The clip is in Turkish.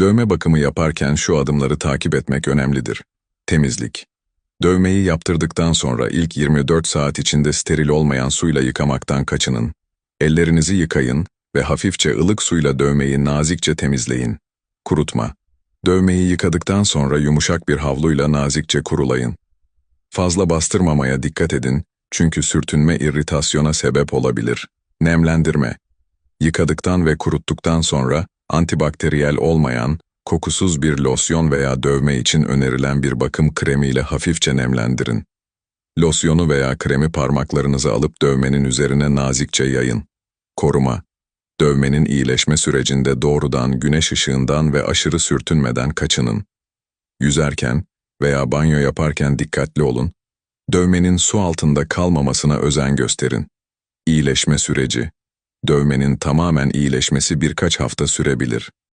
Dövme bakımı yaparken şu adımları takip etmek önemlidir. Temizlik. Dövmeyi yaptırdıktan sonra ilk 24 saat içinde steril olmayan suyla yıkamaktan kaçının. Ellerinizi yıkayın ve hafifçe ılık suyla dövmeyi nazikçe temizleyin. Kurutma. Dövmeyi yıkadıktan sonra yumuşak bir havluyla nazikçe kurulayın. Fazla bastırmamaya dikkat edin çünkü sürtünme irritasyona sebep olabilir. Nemlendirme. Yıkadıktan ve kuruttuktan sonra antibakteriyel olmayan, kokusuz bir losyon veya dövme için önerilen bir bakım kremiyle hafifçe nemlendirin. Losyonu veya kremi parmaklarınıza alıp dövmenin üzerine nazikçe yayın. Koruma. Dövmenin iyileşme sürecinde doğrudan güneş ışığından ve aşırı sürtünmeden kaçının. Yüzerken veya banyo yaparken dikkatli olun. Dövmenin su altında kalmamasına özen gösterin. İyileşme süreci. Dövmenin tamamen iyileşmesi birkaç hafta sürebilir.